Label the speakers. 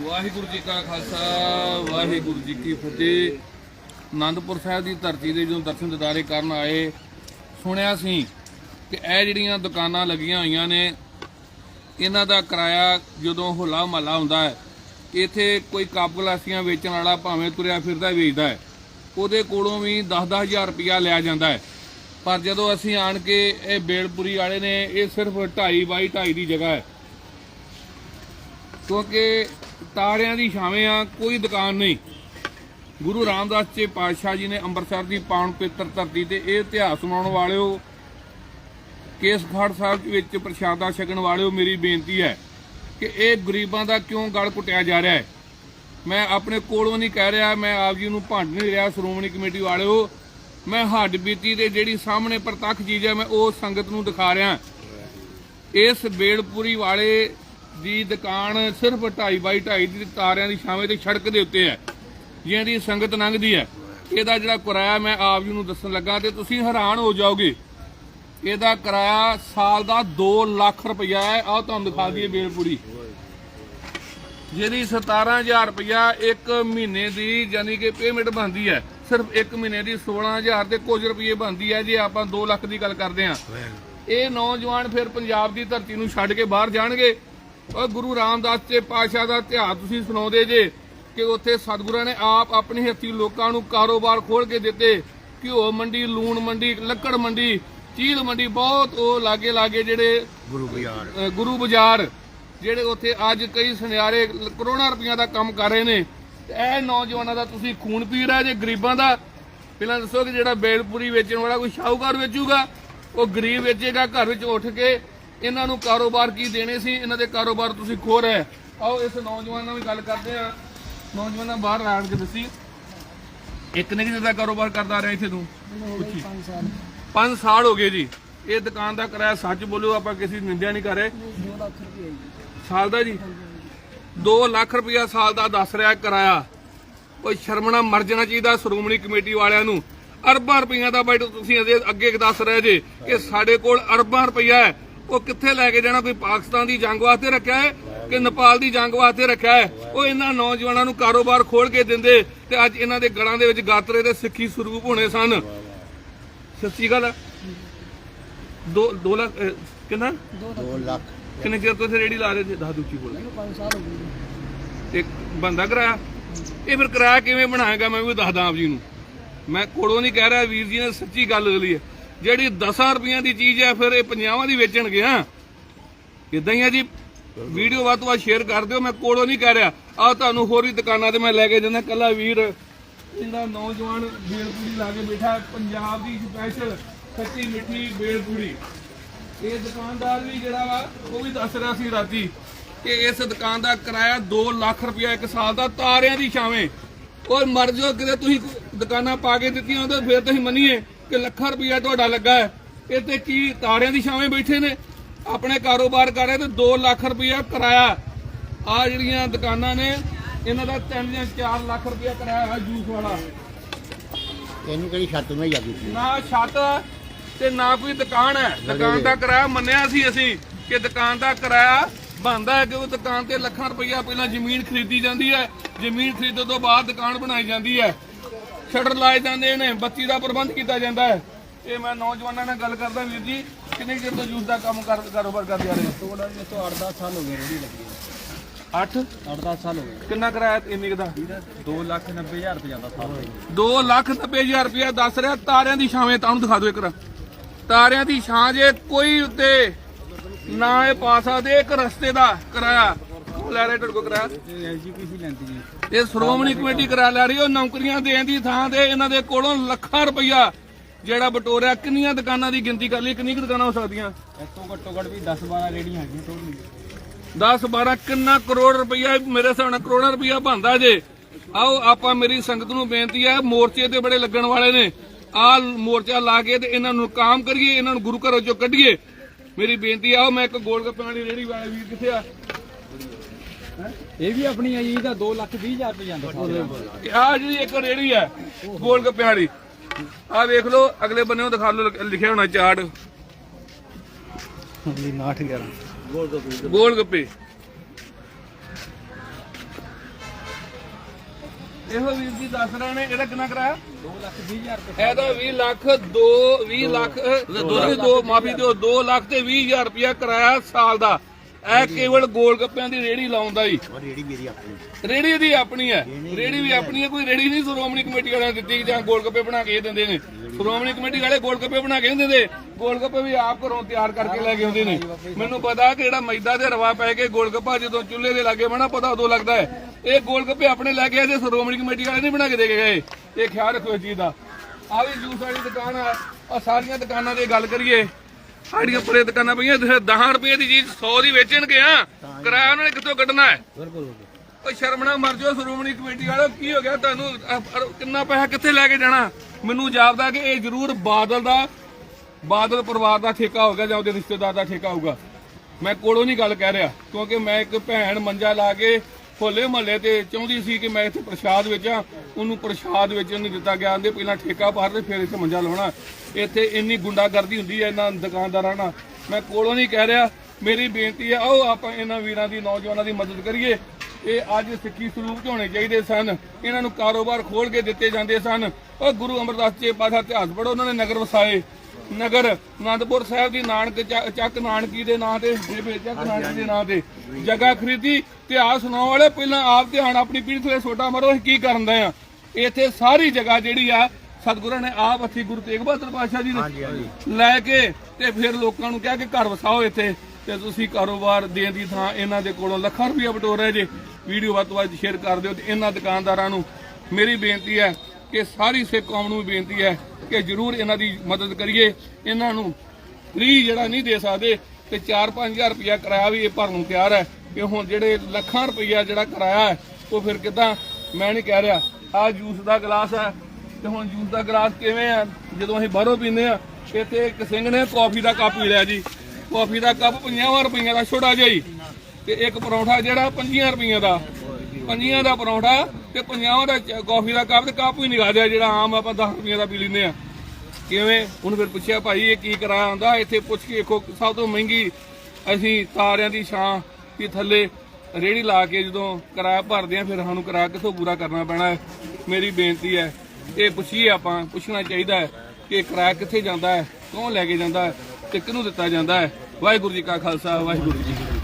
Speaker 1: ਵਾਹਿਗੁਰੂ ਜੀ ਕਾ ਖਾਲਸਾ, ਵਾਹਿਗੁਰੂ ਜੀ ਕੀ ਫਤਿਹ। ਆਨੰਦਪੁਰ ਸਾਹਿਬ ਦੀ ਧਰਤੀ ਦੇ ਜਦੋਂ ਦਰਸ਼ਨ ਦਿਦਾਰੇ ਕਰਨ ਆਏ ਸੁਣਿਆ ਸੀ ਕਿ ਇਹ ਜਿਹੜੀਆਂ ਦੁਕਾਨਾਂ ਲੱਗੀਆਂ ਹੋਈਆਂ ਨੇ, ਇਹਨਾਂ ਦਾ ਕਿਰਾਇਆ ਜਦੋਂ ਹੋਲਾ ਮਹੱਲਾ ਹੁੰਦਾ ਹੈ, ਇੱਥੇ ਕੋਈ ਕੱਪ ਗਲਾਸੀਆਂ ਵੇਚਣ ਵਾਲਾ ਭਾਵੇਂ ਤੁਰਿਆ ਫਿਰਦਾ ਵੇਚਦਾ ਹੈ, ਉਹਦੇ ਕੋਲੋਂ ਵੀ 10-10000 ਰੁਪਇਆ ਲਿਆ ਜਾਂਦਾ ਹੈ। ਪਰ ਜਦੋਂ ਅਸੀਂ ਆਣ ਕੇ ਇਹ ਬੇਲਪੁਰੀ ਵਾਲੇ ਨੇ, ਇਹ ਸਿਰਫ 2.5 ਬਾਈ 2.5 ਦੀ ਜਗ੍ਹਾ ਹੈ। ਕਿਉਂਕਿ ਤਾਰਿਆਂ ਦੀ ਛਾਵੇਂ ਆ, ਕੋਈ ਦੁਕਾਨ ਨਹੀਂ। ਗੁਰੂ ਰਾਮਦਾਸ ਜੀ ਪਾਤਸ਼ਾਹ ਜੀ ਨੇ ਅੰਮ੍ਰਿਤਸਰ ਦੀ ਪਾਵਨ ਪਵਿੱਤਰ ਧਰਤੀ ਤੇ ਇਹ ਇਤਿਹਾਸ ਸੁਣਾਉਣ ਵਾਲਿਓ, ਕੇਸਗੜ੍ਹ ਸਾਹਿਬ ਵਿੱਚ ਪ੍ਰਸ਼ਾਦਾ ਛਕਣ ਵਾਲਿਓ, ਮੇਰੀ ਬੇਨਤੀ ਹੈ ਕਿ ਇਹ ਗਰੀਬਾਂ ਦਾ ਕਿਉਂ ਗਲ ਘੁੱਟਿਆ ਜਾ ਰਿਹਾ ਹੈ? ਮੈਂ ਆਪਣੇ ਕੋਲੋਂ ਨਹੀਂ ਕਹਿ ਰਿਹਾ, ਮੈਂ ਆਪ ਜੀ ਨੂੰ ਭੰਡ ਨਹੀਂ ਰਿਹਾ, ਸ਼੍ਰੋਮਣੀ ਕਮੇਟੀ ਵਾਲਿਓ। ਮੈਂ ਹੱਡ ਬੀਤੀ ਦੇ ਜਿਹੜੀ ਸਾਹਮਣੇ ਪ੍ਰਤੱਖ ਚੀਜ਼ ਹੈ, ਮੈਂ ਉਹ ਸੰਗਤ ਨੂੰ ਦਿਖਾ ਰਿਹਾ। ਇਸ ਬੇੜਪੁਰੀ ਵਾਲੇ ਦੀ ਦੁਕਾਨ ਸਿਰਫ 2.5 ਬਾਈ 2.5 ਦੀ ਤਾਰਿਆਂ ਦੀ ਛਾਵੇਂ ਤੇ ਸੜਕ ਦੇ ਉੱਤੇ ਹੈ। ਜਿਹਦੀ ਸੰਗਤ ਲੰਘਦੀ ਹੈ। ਇਹਦਾ ਜਿਹੜਾ ਕਿਰਾਇਆ ਮੈਂ ਆਪ ਜੀ ਨੂੰ ਦੱਸਣ ਲੱਗਾ ਤੇ ਤੁਸੀਂ ਹੈਰਾਨ ਹੋ ਜਾਓਗੇ। ਇਹਦਾ ਕਿਰਾਇਆ ਸਾਲ ਦਾ 2 ਲੱਖ ਰੁਪਇਆ ਹੈ। ਆਹ ਤੁਹਾਨੂੰ ਦਿਖਾ ਦਈਏ ਬੇੜਪੁਰੀ ਜਿਹਦੀ 17000 ਰੁਪਇਆ ਇੱਕ ਮਹੀਨੇ ਦੀ ਯਾਨੀ ਕਿ ਪੇਮੈਂਟ ਬਣਦੀ ਹੈ। ਸਿਰਫ ਇੱਕ ਮਹੀਨੇ ਦੀ 16000 ਤੇ ਕੁਝ ਰੁਪਏ ਬਣਦੀ ਹੈ ਜੇ ਆਪਾਂ 2 ਲੱਖ ਦੀ ਗੱਲ ਕਰਦੇ ਹਾਂ। ਇਹ ਨੌਜਵਾਨ ਫਿਰ ਪੰਜਾਬ ਦੀ ਧਰਤੀ ਨੂੰ ਛੱਡ ਕੇ ਬਾਹਰ ਜਾਣਗੇ। ਉਹ ਗੁਰੂ ਰਾਮਦਾਸ ਜੀ ਪਾਸ਼ਾ ਦਾ ਇਤਿਹਾਸ ਤੁਸੀਂ ਸੁਣਾਉਂਦੇ ਜੇ। ਕਿ ਉੱਥੇ ਸਤਿਗੁਰਾਂ ਨੇ ਆਪ ਆਪਣੇ ਹੱਥੀਂ ਲੋਕਾਂ ਨੂੰ ਕਾਰੋਬਾਰ ਖੋਲ ਕੇ ਦਿੱਤੇ। ਘਿਓ ਮੰਡੀ ਲੂਣ ਮੰਡੀ ਲੱਕੜ ਮੰਡੀ ਚੀਲ ਮੰਡੀ ਬਹੁਤ ਉਹ ਲਾਗੇ ਲਾਗੇ ਜਿਹੜੇ
Speaker 2: ਗੁਰੂ ਬਾਜ਼ਾਰ।
Speaker 1: ਗੁਰੂ ਬਾਜ਼ਾਰ ਜਿਹੜੇ ਉੱਥੇ ਅੱਜ ਕਈ ਸੁਨਿਆਰੇ ਕਰੋੜਾਂ ਰੁਪਈਆ ਦਾ ਕੰਮ ਕਰ ਰਹੇ ਨੇ। ਤੇ ਇਹ ਨੌਜਵਾਨਾਂ ਦਾ ਤੁਸੀਂ ਖੂਨ ਪੀ ਰਹੇ ਜੇ ਗਰੀਬਾਂ ਦਾ ਪਹਿਲਾਂ ਦੱਸੋ ਕਿ ਜਿਹੜਾ ਬੇਲਪੁਰੀ ਵੇਚਣ ਵਾਲਾ ਕੋਈ ਸ਼ਾਹੂਕਾਰ ਵੇਚੂਗਾ ਉਹ ਗਰੀਬ ਵੇਚੇਗਾ ਘਰ ਵਿੱਚ ਉੱਠ ਕੇ ਇਹਨਾਂ ਨੂੰ ਕਾਰੋਬਾਰ ਕੀ ਦੇਣੇ ਸੀ ਇਹਨਾਂ ਦੇ ਕਾਰੋਬਾਰ ਤੁਸੀਂ ਖੋ ਰਹੇ। ਆਓ ਇਸ ਨੌਜਵਾਨ ਨਾਲ ਵੀ ਗੱਲ ਕਰਦੇ ਆ ਨੌਜਵਾਨਾਂ ਬਾਹਰ ਆਣ ਕੇ ਦੱਸੀ। ਇੱਕ ਨੇ ਕਿਹਦਾ ਕਾਰੋਬਾਰ ਕਰਦਾ ਰਿਹਾ ਇੱਥੇ ਤੂੰ? ਪੁੱਛੀ। 5 ਸਾਲ। ਹੋ ਗਏ ਜੀ। ਇਹ ਦੁਕਾਨ ਦਾ ਕਿਰਾਇਆ ਸੱਚ ਬੋਲੋ ਆਪਾਂ ਕਿਸੇ ਦੀ ਨਿੰਦਿਆ ਨਹੀਂ ਕਰ ਰਹੇ। ਸਾਲ ਦਾ ਜੀ? 2 ਲੱਖ ਰੁਪਇਆ ਸਾਲ ਦਾ ਦੱਸ ਰਿਹਾ ਕਿਰਾਇਆ। ਕੋਈ ਸ਼ਰਮਣਾ ਮਰ ਜਾਣਾ ਚਾਹੀਦਾ ਸ਼੍ਰੋਮਣੀ ਕਮੇਟੀ ਵਾਲਿਆਂ ਨੂੰ। ਅਰਬਾਂ ਰੁਪਈਆ ਦਾ ਬੈਠ ਤੁਸੀਂ ਅੱਗੇ ਦੱਸ ਰਹੇ ਜੇ ਕਿ ਸਾਡੇ ਕੋਲ ਅਰਬਾਂ ਰੁਪਈਆ ਹੈ। ਉਹ ਕਿੱਥੇ ਲੈ ਕੇ ਜਾਣਾ? ਕੋਈ ਪਾਕਿਸਤਾਨ ਦੀ ਜੰਗ ਵਾਸਤੇ ਰੱਖਿਆ ਹੈ? ਕਿ ਨੇਪਾਲ ਦੀ ਜੰਗ ਵਾਸਤੇ ਰੱਖਿਆ ਹੈ। ਉਹ ਇਹਨਾਂ ਨੌਜਵਾਨਾਂ ਨੂੰ ਕਾਰੋਬਾਰ ਖੋਲ ਕੇ ਦਿੰਦੇ ਤੇ ਅੱਜ ਇਹਨਾਂ ਦੇ ਗਲਾਂ ਦੇ ਵਿੱਚ ਗਾਤਰੇ ਤੇ ਸਿੱਖੀ ਸਰੂਪ ਹੋਣੇ ਸਨ। ਸੱਚੀ ਗੱਲ ਹੈ? ਦੋ 2 ਲੱਖ ਕਿੰਨਾ?
Speaker 2: 2 ਲੱਖ।
Speaker 1: ਕਿੰਨੇ ਚਿਰ ਤੋਂ ਇੱਥੇ ਰੇੜੀ ਲਾ ਰਹੇ ਸੀ? ਦੱਸ ਦੁੱਚੀ ਬੋਲ। ਤੇ ਬੰਦਾ ਕਰਾਇਆ? ਇਹ ਫਿਰ ਕਿਰਾਇਆ ਕਿਵੇਂ ਬਣਾਏਗਾ? ਮੈਂ ਵੀ ਦੱਸਦਾ ਆਪ ਜੀ ਨੂੰ। ਮੈਂ ਕੋਲੋਂ ਨਹੀਂ ਕਹਿ ਰਿਹਾ ਵੀਰ ਜੀ ਨੇ ਸੱਚੀ ਗੱਲ ਅਗਲੀ ਹੈ। ਜਿਹੜੀ 10 ਰੁਪਈਆਂ ਦੀ ਚੀਜ਼ ਹੈ ਫਿਰ ਇਹ 50 ਦੀ ਵੇਚਣਗੇ ਹਾਂ। ਇਦਾਂ ਹੀ ਆ ਜੀ ਵੀਡੀਓ ਵੱਧ ਤੋਂ ਵੱਧ ਸ਼ੇਅਰ ਕਰ ਦਿਓ, ਮੈਂ ਕੋਲੋਂ ਨਹੀਂ ਕਹਿ ਰਿਹਾ। ਆ ਤੁਹਾਨੂੰ ਹੋਰ ਵੀ ਦੁਕਾਨਾਂ ਤੇ ਮੈਂ ਲੈ ਕੇ ਜਾਂਦਾ, ਕੱਲਾ ਵੀਰ ਜਿਹੜਾ ਨੌਜਵਾਨ ਬੇਲਪੂਰੀ ਲਾ ਕੇ ਬੈਠਾ, ਪੰਜਾਬ ਦੀ ਸਪੈਸ਼ਲ ਖੱਟੀ ਮਿੱਠੀ ਬੇਲਪੂਰੀ। ਇਹ ਦੁਕਾਨਦਾਰ ਵੀ ਜਿਹੜਾ ਵਾ, ਉਹ ਵੀ ਦੱਸ ਰਿਹਾ ਸੀ ਰਾਤੀ ਕਿ ਇਸ ਦੁਕਾਨ ਦਾ ਕਿਰਾਇਆ 2 ਲੱਖ ਰੁਪਇਆ ਇੱਕ ਸਾਲ ਦਾ, ਤਾਰਿਆਂ ਦੀ ਛਾਵੇਂ। ਔਰ ਮਰ ਜਾਓ, ਕਿਤੇ ਤੁਸੀਂ ਦੁਕਾਨਾਂ ਪਾ ਕੇ ਦਿੱਤੀਆਂ ਤਾਂ ਫਿਰ ਤੁਸੀਂ ਮੰਨੀਏ ਕਿ ਲੱਖਾਂ ਰੁਪਇਆ ਤੁਹਾਡਾ ਲੱਗਾ ਹੈ। ਇਹ ਤੇ ਕੀ ਤਾਰਿਆਂ ਦੀ ਛਾਵੇਂ ਬੈਠੇ ਨੇ? ਆਪਣੇ ਕਾਰੋਬਾਰ ਕਰ ਰਹੇ ਤੇ 2 ਲੱਖ ਰੁਪਇਆ ਕਿਰਾਇਆ। ਆ ਜਿਹੜੀਆਂ ਦੁਕਾਨਾਂ ਨੇ ਇਹਨਾਂ ਦਾ 3 ਜਾਂ 4 ਲੱਖ ਰੁਪਇਆ ਕਿਰਾਇਆ ਹੈ ਜੂਸ ਵਾਲਾ।
Speaker 2: ਇਹਨੂੰ ਕਿਹੜੀ ਛੱਤ ਨਹੀਂ ਲੱਗੀ ਸੀ?
Speaker 1: ਨਾ ਛੱਤ ਤੇ ਨਾ ਕੋਈ ਦੁਕਾਨ ਹੈ। ਦੁਕਾਨ ਦਾ ਕਿਰਾਇਆ ਮੰਨਿਆ ਸੀ ਅਸੀਂ ਕਿ ਦੁਕਾਨ ਦਾ ਕਿਰਾਇਆ ਬਣਦਾ ਹੈ ਕਿ ਉਹ ਦੁਕਾਨ ਤੇ ਲੱਖਾਂ ਰੁਪਈਆ ਪਹਿਲਾਂ ਜ਼ਮੀਨ ਖਰੀਦੀ ਜਾਂਦੀ ਹੈ। ਜ਼ਮੀਨ ਖਰੀਦਣ ਤੋਂ ਬਾਅਦ ਦੁਕਾਨ ਬਣਾਈ ਜਾਂਦੀ ਹੈ। ਸ਼ਟਰ ਲਾਏ ਜਾਂਦੇ ਨੇ ਬੱਤੀ ਦਾ ਪ੍ਰਬੰਧ ਕੀਤਾ ਜਾਂਦਾ ਹੈ। ਇਹ ਮੈਂ ਨੌਜਵਾਨਾਂ ਨਾਲ ਗੱਲ ਕਰਦਾ ਵੀਰ ਜੀ। ਕਿੰਨੇ ਚਿਰ ਤੋਂ ਜੂਸ ਦਾ ਕੰਮ ਕਰ ਕਾਰੋਬਾਰ ਕਰਦੇ ਆ ਰਹੇ ਹੋ?
Speaker 3: ਥੋੜਾ ਜਿਹਾ ਤੋਂ 8-10 ਸਾਲ ਹੋ ਗਏ ਰੇੜੀ ਲੱਗੀ
Speaker 1: 8
Speaker 3: 8-10 ਸਾਲ ਹੋ ਗਏ।
Speaker 1: ਕਿੰਨਾ ਕਿਰਾਇਆ ਇੰਨੇ ਕੁ ਦਾ?
Speaker 3: 2 ਲੱਖ 90 ਹਜ਼ਾਰ ਰੁਪਏ ਜਾਂਦਾ ਸਾਲ
Speaker 1: 2 ਲੱਖ 90 ਹਜ਼ਾਰ ਰੁਪਇਆ ਦੱਸ ਰਿਹਾ ਤਾਰਿਆਂ ਦੀ ਛਾਵੇਂ ਤੁਹਾਨੂੰ ਦਿਖਾ ਦਿਓ ਇੱਕ ਵਾਰ। ਤਾਰਿਆਂ ਦੀ ਛਾਂ ਜੇ ਕੋਈ ਉੱਤੇ ਨਾ ਇਹ ਪਾ ਸਕਦੇ ਇੱਕ ਰਸਤੇ ਦਾ ਕਿਰਾਇਆ। ਉਹ ਲੈ ਰਹੇ ਤੁਹਾਡੇ ਕੋਲ ਕਿਰਾਇਆ।
Speaker 3: ਇਹ ਐਜੂਕੇਸ਼ਨ ਲੈਂਦੀ ਜੀ
Speaker 1: ਇਹ ਸ਼੍ਰੋਮਣੀ ਕਮੇਟੀ ਕਿਰਾਇਆ ਲੈ ਰਹੀ ਉਹ ਨੌਕਰੀਆਂ ਦੇਣ ਦੀ ਥਾਂ ਤੇ ਇਹਨਾਂ ਦੇ ਕੋਲੋਂ ਲੱਖਾਂ ਰੁਪਈਆ ਜਿਹੜਾ ਬਟੋਰਿਆ ਕਿੰਨੀਆਂ ਦੁਕਾਨਾਂ ਦੀ ਗਿਣਤੀ ਕਰ ਲਈ ਕਿੰਨੀ ਕੁ ਦੁਕਾਨਾਂ ਹੋ ਸਕਦੀਆਂ?
Speaker 3: ਤੋਂ ਘੱਟੋ ਘੱਟ ਵੀ 10-12 ਰੇੜੀਆਂ ਹੈਗੀਆਂ ਟੋਟਲ
Speaker 1: 10 12 ਕਿੰਨਾ ਕਰੋੜ ਰੁਪਈਆ ਮੇਰੇ ਹਿਸਾਬ ਨਾਲ ਕਰੋੜਾਂ ਰੁਪਈਆ ਬਣਦਾ ਜੇ। ਆਓ ਆਪਾਂ ਮੇਰੀ ਸੰਗਤ ਨੂੰ ਬੇਨਤੀ ਹੈ ਮੋਰਚੇ ਤੇ ਬੜੇ ਲੱਗਣ ਵਾਲੇ ਨੇ। ਆ ਮੋਰਚਾ ਲਾ ਕੇ ਤੇ ਇਹਨਾਂ ਨੂੰ ਕਾਮ ਕਰੀਏ ਇਹਨਾਂ ਨੂੰ ਗੁਰੂ ਘਰੋਂ ਚੋਂ ਕੱਢੀਏ। ਮੇਰੀ ਬੇਨਤੀ ਆ ਮੈਂ ਇੱਕ ਗੋਲ ਗੱਪਿਆਂ ਵਾਲੀ ਰੇੜੀ ਵਾਲੇ ਵੀਰ ਕਿੱਥੇ ਆ?
Speaker 3: ਇਹ ਵੀ ਆਪਣੀ ਆ ਜੀ ਇਹਦਾ 2 ਲੱਖ 20 ਹਜ਼ਾਰ ਰੁਪਏ ਜਾਂਦਾ। ਦਾ
Speaker 1: ਆ ਜਿਹੜੀ ਇੱਕ ਰੇੜੀ ਹੈ ਗੋਲ ਗੱਪਿਆਂ ਵਾਲੀ ਆ ਵੇਖ ਲਓ ਅਗਲੇ ਬੰਨੇ ਦਿਖਾ ਲਓ ਲਿਖਿਆ ਹੋਣਾ ਚਾਰਟ।
Speaker 3: ਹਾਂਜੀ 911
Speaker 1: ਗੋਲ ਗੱਪੇ। ਇਹੋ ਵੀਰ ਜੀ ਦੱਸ ਰਹੇ ਨੇ ਇਹਦਾ ਕਿੰਨਾ ਕਰਾਇਆ?
Speaker 3: 2 ਲੱਖ 20 ਹਜ਼ਾਰ ਰੁਪਏ
Speaker 1: ਇਹਦਾ 20 ਲੱਖ 2 20 ਲੱਖ। ਦੋ ਦੋ ਮਾਫੀ ਦਿਓ 2 ਲੱਖ ਤੇ 20 ਹਜ਼ਾਰ ਰੁਪਇਆ ਕਰਾਇਆ ਸਾਲ ਦਾ। ਇਹ ਕੇਵਲ ਗੋਲ ਗੱਪਿਆਂ ਦੀ ਰੇੜੀ ਲਾਉਂਦਾ ਹੀ
Speaker 2: ਉਹ ਰੇੜੀ ਮੇਰੀ ਆਪਣੀ।
Speaker 1: ਰੇੜੀ ਦੀ ਆਪਣੀ ਹੈ। ਰੇੜੀ ਵੀ ਆਪਣੀ ਹੈ ਕੋਈ ਰੇੜੀ ਨਹੀਂ ਸ਼੍ਰੋਮਣੀ ਕਮੇਟੀ ਵਾਲਿਆਂ ਨੇ ਦਿੱਤੀ ਜਾਂ ਗੋਲ ਗੱਪੇ ਬਣਾ ਕੇ ਇਹ ਦਿੰਦੇ ਨੇ। ਸ਼੍ਰੋਮਣੀ ਕਮੇਟੀ ਵਾਲੇ ਗੋਲ ਗੱਪੇ ਬਣਾ ਕੇ ਨਹੀਂ ਦਿੰਦੇ। ਗੋਲ ਗੱਪੇ ਵੀ ਆਪ ਘਰੋਂ ਤਿਆਰ ਕਰਕੇ ਲੈ ਕੇ ਆਉਂਦੇ ਨੇ। ਮੈਨੂੰ ਪਤਾ ਕਿ ਜਿਹੜਾ ਮੈਦਾ ਦੇ ਰਵਾ ਪੈ ਕੇ ਗੋਲ ਗੱਪਾ ਜਦੋਂ ਚੁੱਲ੍ਹੇ ਦੇ ਲਾਗੇ ਬਣਾ ਪਤਾ ਉਦੋਂ ਲੱਗਦਾ ਹੈ। ਇਹ ਗੋਲ ਗੱਪੇ ਆਪਣੇ ਲੈ ਕੇ ਆਏ ਤੇ ਸ਼੍ਰੋਮਣੀ ਕਮੇਟੀ ਵਾਲੇ ਨਹੀਂ ਬਣਾ ਕੇ ਦੇ ਕੇ ਗਏ। ਇਹ ਖਿਆਲ ਰੱਖੋ ਇਸ ਚੀਜ਼ ਦਾ। ਆ ਵੀ ਜੂਸ ਵਾਲੀ ਦੁਕਾਨ ਆ ਆ ਸਾਰੀਆਂ ਦੁਕਾਨਾਂ ਦੀ ਗੱਲ ਕਰੀਏ। ਸਾਡੀਆਂ ਪਰੇ ਦੁਕਾਨਾਂ ਪਈਆਂ ਤੇ 10 ਰੁਪਏ ਦੀ ਚੀਜ਼ 100 ਦੀ ਵੇਚਣਗੇ ਆ ਕਿਰਾਇਆ ਉਹਨਾਂ ਨੇ ਕਿੱਥੋਂ ਕੱਢਣਾ ਹੈ?
Speaker 2: ਬਿਲਕੁਲ
Speaker 1: ਓ ਸ਼ਰਮ ਨਾ ਮਰ ਜਾਓ ਸ਼੍ਰੋਮਣੀ ਕਮੇਟੀ ਵਾਲੋ ਕੀ ਹੋ ਗਿਆ ਤੁਹਾਨੂੰ? ਕਿੰਨਾ ਪੈਸਾ ਕਿੱਥੇ ਲੈ ਕੇ ਜਾਣਾ? ਮੈਨੂੰ ਜਾਪਦਾ ਕਿ ਇਹ ਜ਼ਰੂਰ ਬਾਦਲ ਦਾ ਬਾਦਲ ਪਰਿਵਾਰ ਦਾ ਠੇਕਾ ਹੋਗਾ ਜਾਂ ਉਹਦੇ ਰਿਸ਼ਤੇਦਾਰ ਦਾ ਠੇਕਾ ਹੋਊਗਾ। ਮੈਂ ਕੋਲੋਂ ਨਹੀਂ ਗੱਲ ਕਹਿ ਰਿਹਾ ਕਿਉਂਕਿ ਮੈਂ ਇੱਕ ਭੈਣ ਮੰਜਾ ਲਾ ਕੇ ਹੋਲੇ ਮਹੱਲੇ ਤੇ ਚਾਹੁੰਦੀ ਸੀ ਕਿ ਮੈਂ ਇੱਥੇ ਪ੍ਰਸ਼ਾਦ ਵੇਚਾਂ। ਉਹਨੂੰ ਪ੍ਰਸ਼ਾਦ ਵੇਚਣ ਨਹੀਂ ਦਿੱਤਾ ਗਿਆ। ਆਂਦੇ ਪਹਿਲਾਂ ਠੇਕਾ ਭਰ ਤੇ ਫਿਰ ਇੱਥੇ ਮੰਜਾ ਲਾਉਣਾ। ਇੱਥੇ ਇੰਨੀ ਗੁੰਡਾਗਰਦੀ ਹੁੰਦੀ ਹੈ ਇਹਨਾਂ ਦੁਕਾਨਦਾਰਾਂ ਨਾਲ। ਮੈਂ ਕੋਲੋਂ ਨਹੀਂ ਕਹਿ ਰਿਹਾ। ਮੇਰੀ ਬੇਨਤੀ ਹੈ, ਆਓ ਆਪਾਂ ਇਹਨਾਂ ਵੀਰਾਂ ਦੀ, ਨੌਜਵਾਨਾਂ ਦੀ ਮਦਦ ਕਰੀਏ। ਇਹ ਅੱਜ ਸਿੱਖੀ ਸਰੂਪ 'ਚ ਹੋਣੇ ਚਾਹੀਦੇ ਸਨ। ਇਹਨਾਂ ਨੂੰ ਕਾਰੋਬਾਰ ਖੋਲ ਕੇ ਦਿੱਤੇ ਜਾਂਦੇ ਸਨ। ਉਹ ਗੁਰੂ ਅਮਰਦਾਸ ਜੀ ਪਾਸਾ ਇਤਿਹਾਸ ਪੜੋ ਉਹਨਾਂ ਨੇ ਨਗਰ ਵਸਾਏ। ਨਗਰ ਅਨੰਦਪੁਰ ਸਾਹਿਬ ਦੀ ਨਾਨਕ ਚੱਕ- ਨਾਨਕੀ ਦੇ ਨਾਂ ਤੇ ਬੇਬੇ ਚੱਕ ਨਾਨਕੀ ਦੇ ਨਾਂ ਤੇ ਜਗ੍ਹਾ ਖਰੀਦੀ ਇਤਿਹਾਸ ਸੁਣਾਉਣ ਵਾਲੇ ਪਹਿਲਾਂ ਆਪ ਧਿਆਨ ਆਪਣੀ ਪੀਠ ਤੇ ਛੋਟਾ ਮਾਰੋ ਅਸੀਂ ਕੀ ਕਰਨ ਦੇ ਆ? ਇੱਥੇ ਸਾਰੀ ਜਗ੍ਹਾ ਜਿਹੜੀ ਆ ਸਤਿਗੁਰਾਂ ਨੇ ਆਪ ਅਸੀਂ ਗੁਰੂ ਤੇਗ ਬਹਾਦਰ ਪਾਤਸ਼ਾਹ ਜੀ ਨੇ ਲੈ ਕੇ ਤੇ ਫਿਰ ਲੋਕਾਂ ਨੂੰ ਕਿਹਾ ਕਿ ਘਰ ਵਸਾਓ ਇੱਥੇ ਤੇ ਤੁਸੀਂ ਕਾਰੋਬਾਰ ਦੇਣ ਦੀ ਥਾਂ ਇਹਨਾਂ ਦੇ ਕੋਲੋਂ ਲੱਖਾਂ ਰੁਪਇਆ ਬਟੋਰ ਰਹੇ ਜੇ। ਵੀਡੀਓ ਵੱਧ ਤੋਂ ਵੱਧ ਸ਼ੇਅਰ ਕਰ ਦਿਓ ਤੇ ਇਹਨਾਂ ਦੁਕਾਨਦਾਰਾਂ ਨੂੰ ਮੇਰੀ ਬੇਨਤੀ ਹੈ ਕਿ ਸਾਰੀ ਸਿੱਖ ਕੌਮ ਨੂੰ ਵੀ ਬੇਨਤੀ ਹੈ ਕਿ ਜਰੂਰ ਇਹਨਾਂ ਦੀ ਮਦਦ ਕਰੀਏ। ਇਹਨਾਂ ਨੂੰ ਫ੍ਰੀ ਜਿਹੜਾ ਨਹੀਂ ਦੇ ਸਕਦੇ ਤੇ 4-5000 ਰੁਪਇਆ ਕਿਰਾਇਆ ਵੀ ਇਹ ਭਰਨ ਨੂੰ ਤਿਆਰ ਹੈ ਕਿ ਹੁਣ ਜਿਹੜੇ ਲੱਖਾਂ ਰੁਪਇਆ ਜਿਹੜਾ ਕਿਰਾਇਆ ਹੈ, ਉਹ ਫਿਰ ਕਿਦਾਂ? ਮੈਂ ਨਹੀਂ ਕਹਿ ਰਿਹਾ। ਆ ਜੂਸ ਦਾ ਗਲਾਸ ਹੈ ਤੇ ਹੁਣ ਜੂਸ ਦਾ ਗਲਾਸ ਕਿਵੇਂ ਆ ਜਦੋਂ ਅਸੀਂ ਬਾਹਰੋਂ ਪੀਂਦੇ ਆ ਇੱਥੇ ਇੱਕ ਸਿੰਘ ਨੇ ਕਾਫੀ ਦਾ ਕੱਪ ਪੀ ਲਿਆ ਜੀ। ਕਾਫੀ ਦਾ ਕੱਪ 50 ਰੁਪਈਆ ਦਾ ਛੋਟਾ ਜਿਹਾ ਹੀ। ਤੇ ਇੱਕ ਪਰੌਂਠਾ ਜਿਹੜਾ 25 ਰੁਪਈਆ ਦਾ। ਪੰਜੀਆਂ ਦਾ ਪਰੌਂਠਾ ਤੇ 50 ਦਾ ਚ- ਕਾਫੀ ਦਾ ਕੱਪ ਤੇ ਕੱਪ ਹੀ ਨਿਗਾ ਦਿਆ ਜਿਹੜਾ ਆਮ ਆਪਾਂ 10 ਰੁਪਈਆ ਦਾ ਪੀ ਲੈਂਦੇ ਆ ਕਿਵੇਂ? ਉਹਨੂੰ ਫਿਰ ਪੁੱਛਿਆ ਭਾਈ, ਇਹ ਕੀ ਕਰਾਇਆ ਹੁੰਦਾ? ਇੱਥੇ ਪੁੱਛ ਕੇ ਦੇਖੋ ਸਭ ਤੋਂ ਮਹਿੰਗੀ ਅਸੀਂ ਤਾਰਿਆਂ ਦੀ ਛਾਂ ਵੀ ਥੱਲੇ ਰੇੜੀ ਲਾ ਕੇ ਜਦੋਂ ਕਿਰਾਇਆ ਭਰਦੇ ਆ ਫਿਰ ਸਾਨੂੰ ਕਿਰਾਇਆ ਕਿੱਥੋਂ ਪੂਰਾ ਕਰਨਾ ਪੈਣਾ ਹੈ? ਮੇਰੀ ਬੇਨਤੀ ਹੈ, ਇਹ ਪੁੱਛੀਏ ਆਪਾਂ, ਪੁੱਛਣਾ ਚਾਹੀਦਾ ਹੈ ਕਿ ਕਿਰਾਇਆ ਕਿੱਥੇ ਜਾਂਦਾ ਹੈ? ਕੌਣ ਲੈ ਕੇ ਜਾਂਦਾ ਹੈ? ਤੇ ਕਿਹਨੂੰ ਦਿੱਤਾ ਜਾਂਦਾ ਹੈ? ਵਾਹਿਗੁਰੂ ਜੀ ਕਾ ਖਾਲਸਾ, ਵਾਹਿਗੁਰੂ ਜੀ ਕੀ ਫਤਿਹ।